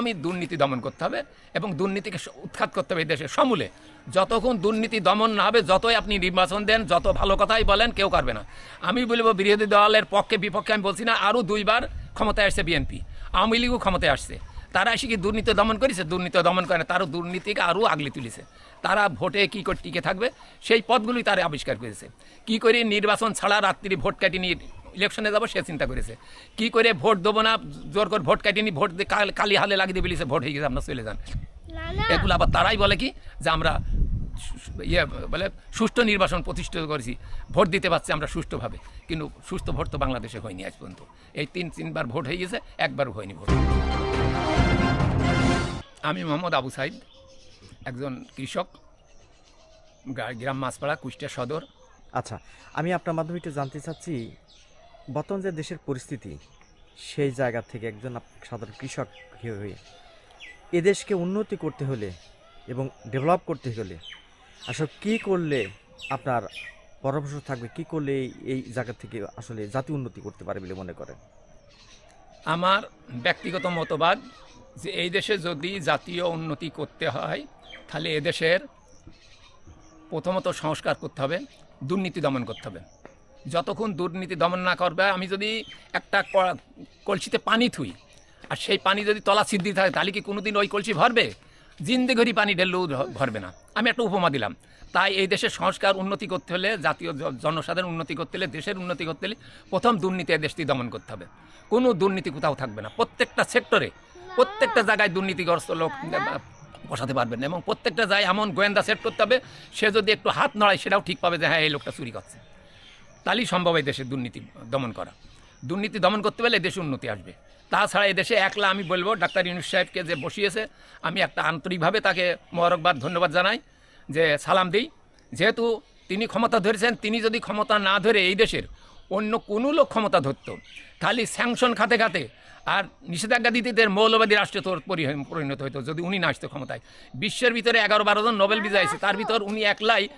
প্রথমই দুর্নীতি দমন করতে হবে এবং দুর্নীতিকে উৎখাত করতে হবে এই দেশের সমূলে। যতক্ষণ দুর্নীতি দমন না হবে, যতই আপনি নির্বাচন দেন, যত ভালো কথাই বলেন, কেউ করবে না। আমি বলব, বিরোধী দলের পক্ষে বিপক্ষে আমি বলছি না, আরও দুইবার ক্ষমতায় আসছে বিএনপি। আওয়ামী লীগও ক্ষমতায় আসছে। তারা এসে কি দুর্নীতি দমন করেছে? দুর্নীতি দমন করে না তারও দুর্নীতিকে আরও আগলে তুলেছে। তারা ভোটে কী করে টিকে থাকবে? সেই পথগুলোই তারা আবিষ্কার করেছে। কি করে নির্বাচন ছাড়া রাত্রি ভোট কাটিয়ে নিয়ে ইলেকশনে যাব সে চিন্তা করেছে। কি করে ভোট দেবো না? জোর করে ভোট কাটিয়ে নিয়ে ভোট কালি হালে লাগিয়ে দিয়ে বলেছে ভোট হয়ে গেছে আপনার চলে যান। এগুলো আবার তারাই বলে কি? যে আমরা ইয়ে বলে সুষ্ঠু নির্বাচন প্রতিষ্ঠিত করেছি ভোট দিতে পারছি আমরা সুষ্ঠুভাবে। কিন্তু সুস্থ ভোট তো বাংলাদেশে হয়নি আজ পর্যন্ত। এই তিন তিনবার ভোট হয়ে গেছে একবারও হয়নি ভোট। আমি মোহাম্মদ আবু সাইদ একজন কৃষক গ্রাম মাছপাড়া কুষ্টিয়া সদর। আচ্ছা আমি আপনার মাধ্যমে একটু জানতে চাচ্ছি বর্তমান যে দেশের পরিস্থিতি, সেই জায়গা থেকে একজন সাধারণ কৃষক হয়ে এদেশকে উন্নতি করতে হলে এবং ডেভেলপ করতে হলে আসলে কি করলে আপনার পরামর্শ থাকবে? কি করলে এই- জায়গা থেকে আসলে জাতি উন্নতি করতে পারে বলে মনে করেন? আমার ব্যক্তিগত মতবাদ যে এই দেশে যদি জাতীয় উন্নতি করতে হয়, তাহলে এদেশের প্রথমত সংস্কার করতে হবে, দুর্নীতি দমন করতে হবে। যতক্ষণ দুর্নীতি দমন না করবে, আমি যদি একটা কলসিতে পানি থুই, আর সেই পানি যদি তলা সিদ্ধি থাকে, তাহলে কি কোনোদিন ওই কলসি ভরবে? জিন্দে ঘড়ি পানি ঢেললেও ভরবে না। আমি একটা উপমা দিলাম। তাই এই দেশের সংস্কার উন্নতি করতে হলে, জাতীয় জনসাধারণ উন্নতি করতে হলে, দেশের উন্নতি করতে হলে প্রথম দুর্নীতি দেশটি দমন করতে হবে। কোনো দুর্নীতি কোথাও থাকবে না। প্রত্যেকটা সেক্টরে, প্রত্যেকটা জায়গায় দুর্নীতিগ্রস্ত লোক বসাতে পারবেন না। এবং প্রত্যেকটা জায়গায় এমন গোয়েন্দা সেট করতে হবে, সে যদি একটু হাত নড়ায়, সেটাও ঠিক পাবে যে হ্যাঁ এই লোকটা চুরি করছে। তাহলেই সম্ভব এই দেশে দুর্নীতি দমন করা। দুর্নীতি দমন করতে পারলে দেশে উন্নতি আসবে। তাছাড়া দেশে একলা আমি বলব, ডাক্তার ইউনুস সাহেবকে যে বসিয়েছে, আমি একটা আন্তরিকভাবে তাকে মোবারকবাদ, ধন্যবাদ জানাই, যে সালাম দিই। যেহেতু তিনি ক্ষমতা ধরেছেন, তিনি যদি ক্ষমতা না ধরে এই দেশের অন্য কোনো লোক ক্ষমতা ধরতো, তাহলে স্যাংশন খাতে খাতে আর নিষেধাজ্ঞা দিতে মৌলবাদী রাষ্ট্রে তোর পরি- পরিণত হতো যদি উনি না আসতো ক্ষমতায়। বিশ্বের ভিতরে এগারো বারো জন নোবেল বিজয় আছে, তার ভিতর উনি একলাই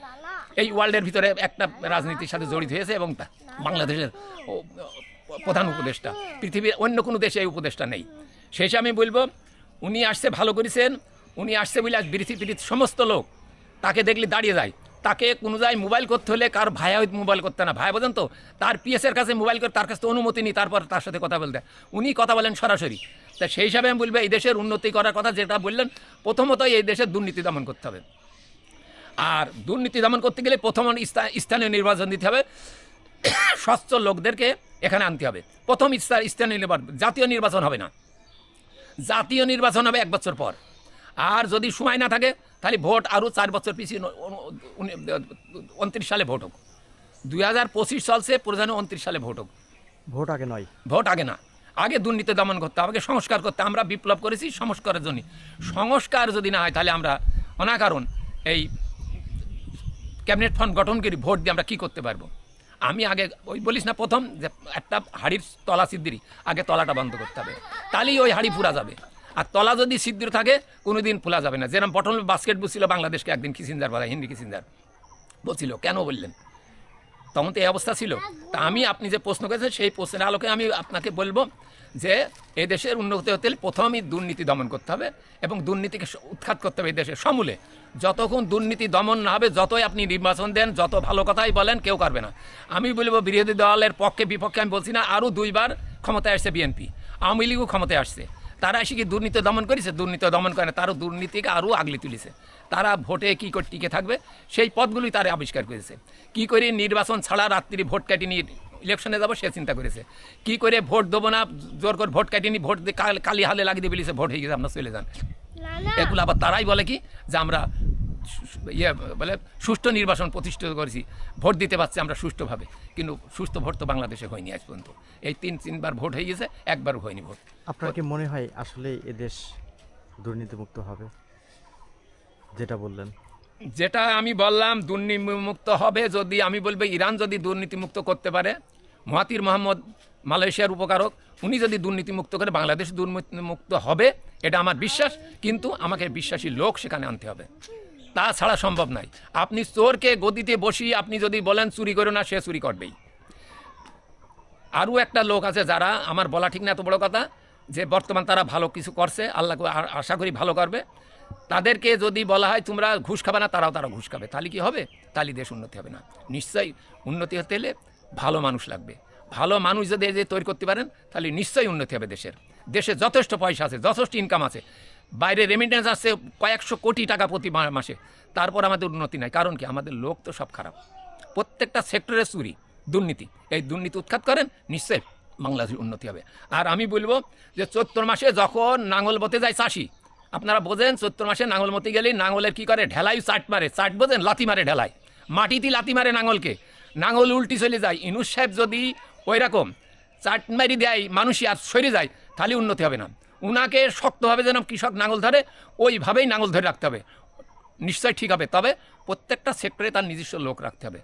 এই ওয়ার্ল্ডের ভিতরে একটা রাজনীতির সাথে জড়িত হয়েছে এবং তা বাংলাদেশের প্রধান উপদেষ্টা। পৃথিবীর অন্য কোনো দেশে এই উপদেষ্টা নেই। শেষে আমি বলব, উনি আসছে ভালো করেছেন, উনি আসছে বলে আজ পৃথিবীর সমস্ত লোক তাকে দেখলে দাঁড়িয়ে যায়। তাকে কোনো জায়গায় মোবাইল করতে হলে কার ভাইয়া মোবাইল করতে না। ভাই বোঝেন তো, তার পিএসের কাছে মোবাইল করে তার কাছে তো অনুমতি নিই, তারপর তার সাথে কথা বলতে। উনি কথা বলেন সরাসরি। তা সেই হিসাবে আমি বলব, এই দেশের উন্নতি করার কথা যেটা বললেন, প্রথমত এই দেশের দুর্নীতি দমন করতে হবে। আর দুর্নীতি দমন করতে গেলে প্রথম স্থা- স্থানীয় নির্বাচন দিতে হবে। স্বচ্ছ লোকদেরকে এখানে আনতে হবে। প্রথম স্থান- স্থানীয় নির্বাচন জাতীয় নির্বাচন হবে না। জাতীয় নির্বাচন হবে এক বছর পর। আর যদি সময় না থাকে তাহলে ভোট আরও চার বছর পিছিয়ে উনত্রিশ সালে ভোট হোক। দুই হাজার পঁচিশ চলছে প্রধানে উনত্রিশ সালে ভোট হোক। ভোট আগে নয়। ভোট আগে না। আগে দুর্নীতি দমন করতে আগে সংস্কার করতে আমরা বিপ্লব করেছি সংস্কারের জন্য সংস্কার যদি না হয় তাহলে আমরা অনাকারণ এই ক্যাবিনেট ফন্ড গঠন করি ভোট দিয়ে আমরা কী করতে পারব? আমি আগে ওই বলিস না প্রথম যে একটা হাড়ির তলা সিদ্ধিরি আগে তলাটা বন্ধ করতে হবে। তাহলেই ওই হাড়ি ফুরা যাবে। আর তলা যদি সিদ্ধির থাকে কোনো দিন ফুলা যাবে না। যেরকম বটল বাস্কেট বুঝছিল বাংলাদেশকে একদিন কিসিনজার বলা, হিন্দি কিসিনজার বলছিল। কেন বললেন? তখন তো এই অবস্থা ছিল। তা আমি আপনি যে প্রশ্ন করেছেন, সেই প্রশ্নের আলোকে আমি আপনাকে বলব যে এ দেশের উন্নতি হতে হলে প্রথমই দুর্নীতি দমন করতে হবে এবং দুর্নীতিকে উৎখাত করতে হবে এই দেশের সমূলে। যতক্ষণ দুর্নীতি দমন না হবে, যতই আপনি নির্বাচন দেন, যত ভালো কথাই বলেন, কেউ করবে না। আমি বলব বিরোধী দলের পক্ষে বিপক্ষে আমি বলছি না, আরও দুইবার ক্ষমতায় আসছে বিএনপি। আওয়ামী লীগও ক্ষমতায় আসছে। তারা এসে কি দুর্নীতি দমন করেছে? দুর্নীতি দমন করে না। তারও দুর্নীতিকে আরও আগলে তুলেছে। তারা ভোটে কী করে টিকে থাকবে? সেই পথগুলোই তারা আবিষ্কার করেছে। কি করে নির্বাচন ছাড়া রাত্রি ভোট কাটি নিয়ে ইলেকশনে যাব সে চিন্তা করেছে। কি করে ভোট দেবো না জোর করে ভোট কাটিনি ভোট কালি হালে লাগিয়ে দিয়ে বলেছে ভোট হয়ে গেছে আপনার চলে যান। এগুলো আবার তারাই বলে কি? যে আমরা ইয়ে বলে সুষ্ঠু নির্বাচন প্রতিষ্ঠিত করেছি। ভোট দিতে পারছি আমরা সুষ্ঠুভাবে। কিন্তু সুস্থ ভোট তো বাংলাদেশে হয়নি আজ পর্যন্ত। এই তিন তিনবার ভোট হয়ে গেছে একবারও হয়নি ভোট। আপনার কি মনে হয় আসলে এদেশ দুর্নীতিমুক্ত হবে? যেটা বললেন। যেটা আমি বললাম দুর্নীতিমুক্ত হবে যদি আমি বলব ইরান যদি দুর্নীতিমুক্ত করতে পারে মহাতির মোহাম্মদ মালয়েশিয়ার উপকারক উনি যদি দুর্নীতিমুক্ত করে বাংলাদেশ দুর্নীতিমুক্ত হবে এটা আমার বিশ্বাস। কিন্তু আমাকে বিশ্বাসী লোক সেখানে আনতে হবে। তা ছাড়া সম্ভব নয়। আপনি চোরকে গদিতে বসিয়ে আপনি যদি বলেন চুরি করো না, সে চুরি করবেই। আরও একটা লোক আছে যারা, আমার বলা ঠিক না এত বড় কথা, যে বর্তমান তারা ভালো কিছু করছে আল্লাহ আশা করি ভালো করবে। তাদেরকে যদি বলা হয়, তোমরা ঘুষ খাবে না, তারাও তারা ঘুষ খাবে। তাহলে কি হবে? তাহলে দেশ উন্নতি হবে না। নিশ্চয়ই উন্নতি হতে হলে ভালো মানুষ লাগবে। ভালো মানুষ যদি তৈরি করতে পারেন, তাহলে নিশ্চয়ই উন্নতি হবে দেশের। দেশে যথেষ্ট পয়সা আছে, যথেষ্ট ইনকাম আছে। বাইরে রেমিটেন্স আসছে কয়েকশো কোটি টাকা প্রতি মাসে। তারপর আমাদের উন্নতি নাই। কারণ কি? আমাদের লোক তো সব খারাপ। প্রত্যেকটা সেক্টরে চুরি, দুর্নীতি। এই দুর্নীতি উৎখাত করেন, নিশ্চয়ই বাংলাদেশের উন্নতি হবে। আর আমি বলব যে চৈত্র মাসে যখন নাঙল বতে যায় চাষি, আপনারা বোঝেন চৈত্র মাসে নাঙল মতে গেলে নাঙলের কি করে? ঢেলাই চাট মারে। চাট বোঝেন? লাথি মারে ঢেলাই। মাটিতে লাথি মারে নাঙলকে। নাঙল উল্টি চলে যায়। ইনুস সাহেব যদি ওই রকম চাট মারি দেয় মানুষই আর সরে যায়, তাহলে উন্নতি হবে না। উনাকে শক্তভাবে যেন কৃষক নাঙল ধরে, ওইভাবেই নাঙল ধরে রাখতে হবে। নিশ্চয় ঠিক হবে, তবে প্রত্যেকটা সেক্টরে তার নিজস্ব লোক রাখতে হবে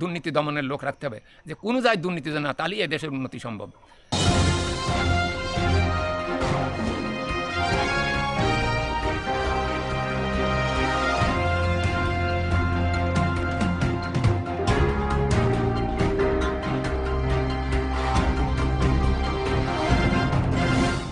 দুর্নীতি দমনের লোক রাখতে হবে, যে কোনো যায় দুর্নীতি যেন না, তাহলেই এ দেশের উন্নতি সম্ভব।